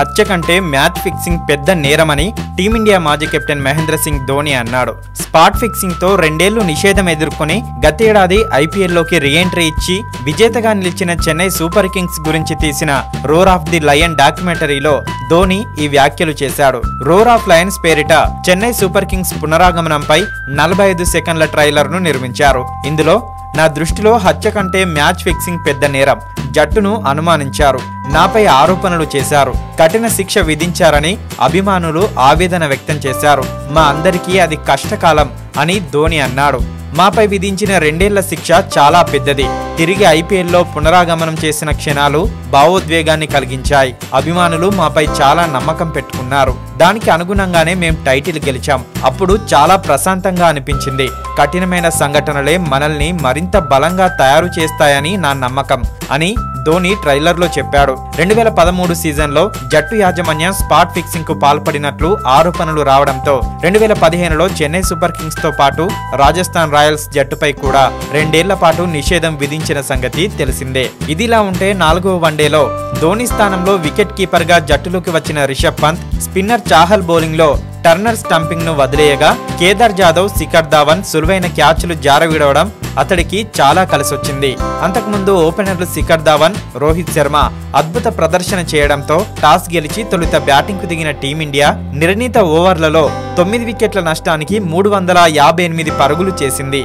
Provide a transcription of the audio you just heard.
హత్య కంటే match fixing పెద్ద నేరమని టీమిండియా మాజీ కెప్టెన్ మహేంద్ర సింగ్ ధోని అన్నాడు. స్పాట్ ఫిక్సింగ్తో రెండేళ్ళు నిషేధం ఎదుర్కొని గతేడాది ఐపీఎల్లోకి రీఎంట్రీ ఇచ్చి విజేతగా నిలిచిన చెన్నై సూపర్ కింగ్స్ గురించి తీసిన రోర్ ఆఫ్ ది లయన్ డాక్యుమెంటరీలో ధోని ఈ వ్యాఖ్యలు చేశాడు. రోర్ ఆఫ్ లయన్స్ పేరిట చెన్నై సూపర్ కింగ్స్ పునరాగమనంపై నలభై ఐదు సెకండ్ల ట్రైలర్ను నిర్మించారు. ఇందులో నా దృష్టిలో హత్య కంటే మ్యాచ్ ఫిక్సింగ్ పెద్ద నేరం. జట్టును అనుమానించారు. నాపై ఆరోపణలు చేశారు. కఠిన శిక్ష విధించారని అభిమానులు ఆవేదన వ్యక్తం చేశారు. మా అందరికీ అది కష్టకాలం అని ధోని అన్నాడు. మాపై విధించిన రెండేళ్ళ శిక్ష చాలా పెద్దది. తిరిగి ఐపీఎల్లో పునరాగమనం చేసిన క్షణాలు భావోద్వేగాన్ని కలిగించాయి. అభిమానులు మాపై చాలా నమ్మకం పెట్టుకున్నారు. దానికి అనుగుణంగానే మేం టైటిల్ గెలిచాం. అప్పుడు చాలా ప్రశాంతంగా అనిపించింది. కఠినమైన సంఘటనలే మనల్ని మరింత బలంగా తయారు చేస్తాయని నా నమ్మకం అని ధోని ట్రైలర్లో చెప్పాడు. రెండు వేల పదమూడు సీజన్లో జట్టు యాజమాన్యం స్పాట్ ఫిక్సింగ్కు పాల్పడినట్లు ఆరోపణలు రావడంతో రెండు వేల పదిహేనులో చెన్నై సూపర్ కింగ్స్తో పాటు రాజస్థాన్ రాయల్స్ జట్టుపై కూడా రెండేళ్ళ పాటు నిషేధం విధించిన సంగతి తెలిసిందే. ఇదిలా ఉంటే నాలుగో వన్డేలో ధోని స్థానంలో వికెట్ కీపర్గా జట్టులోకి వచ్చిన రిషబ్ పంత్ స్పిన్నర్ చాహల్ బౌలింగ్లో టర్నర్ స్టంపింగ్ను వదిలేయగా కేదార్ జాదవ్ శిఖర్ ధావన్ సులువైన క్యాచ్లు జారవిడవడం అతడికి చాలా కలిసొచ్చింది. అంతకుముందు ఓపెనర్లు శిఖర్ ధావన్ రోహిత్ శర్మ అద్భుత ప్రదర్శన చేయడంతో టాస్ గెలిచి తొలుత బ్యాటింగ్కు దిగిన టీమిండియా నిర్ణీత ఓవర్లలో తొమ్మిది వికెట్ల నష్టానికి మూడు వందల యాభై ఎనిమిది పరుగులు చేసింది.